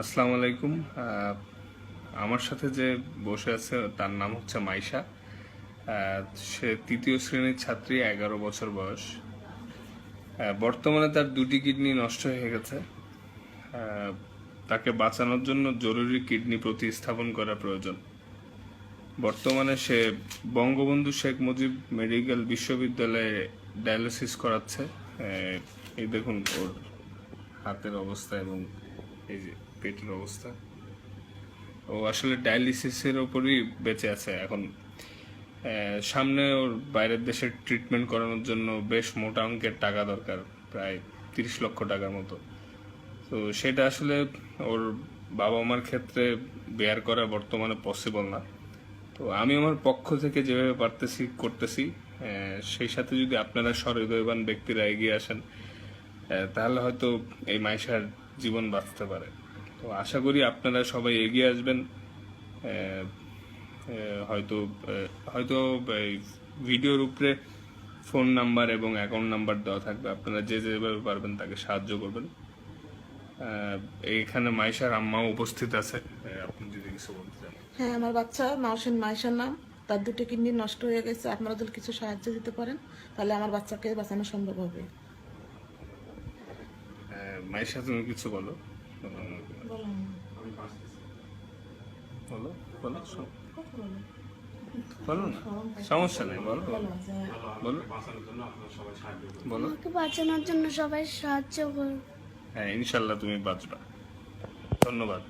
আসসালামু আলাইকুম। আমার সাথে যে বসে আছে, তার নাম হচ্ছে মাইশা। সে তৃতীয় শ্রেণির ছাত্রী, এগারো বছর বয়স। বর্তমানে তার দুটি কিডনি নষ্ট হয়ে গেছে। তাকে বাঁচানোর জন্য জরুরি কিডনি প্রতিস্থাপন করা প্রয়োজন। বর্তমানে সে বঙ্গবন্ধু শেখ মুজিব মেডিকেল বিশ্ববিদ্যালয়ে ডায়ালিসিস করাচ্ছে। এই দেখুন ওর হাতের অবস্থা এবং এই যে পেটের অবস্থা। ও আসলে ডায়ালিসিসের ওপরই বেঁচে আছে এখন। সামনে ওর বাইরের দেশে ট্রিটমেন্ট করানোর জন্য বেশ মোটা অঙ্কের টাকা দরকার, প্রায় তিরিশ লক্ষ টাকার মতো। তো সেটা আসলে ওর বাবা মার ক্ষেত্রে বেয়ার করা বর্তমানে পসিবল না। তো আমি আমার পক্ষ থেকে যেভাবে পারতেছি, করতেছি সেই সাথে যদি আপনারা সহৃদয়বান ব্যক্তিরা এগিয়ে আসেন তাহলে হয়তো এই মাইশার জীবন বাঁচতে পারে। তো আশা করি আপনারা সবাই এগিয়ে আসবেন। হয়তো হয়তো এই ভিডিওর উপরে ফোন নাম্বার এবং অ্যাকাউন্ট নাম্বার দেওয়া থাকবে। আপনারা যে যেভাবে পারবেন তাকে সাহায্য করবেন। আহ, এইখানে মাইশার আম্মাও উপস্থিত আছে। আপনি যদি কিছু বলতে চান। হ্যাঁ আমার বাচ্চা মাউসিন মাইশার নাম। তার দুটো কিডনি নষ্ট হয়ে গেছে। আপনারা যদি কিছু সাহায্য দিতে পারেন তাহলে আমার বাচ্চাকে বাঁচানো সম্ভব হবে। আহ, সাথে তুমি কিছু বলো। বলো। বলো বলো না। সমস্যা নেই বলো। বলো বলো। আমাকে বাঁচানোর জন্য সবাই সাহায্য করুন। হ্যাঁ ইনশাল্লাহ তুমি বাঁচবা। ধন্যবাদ।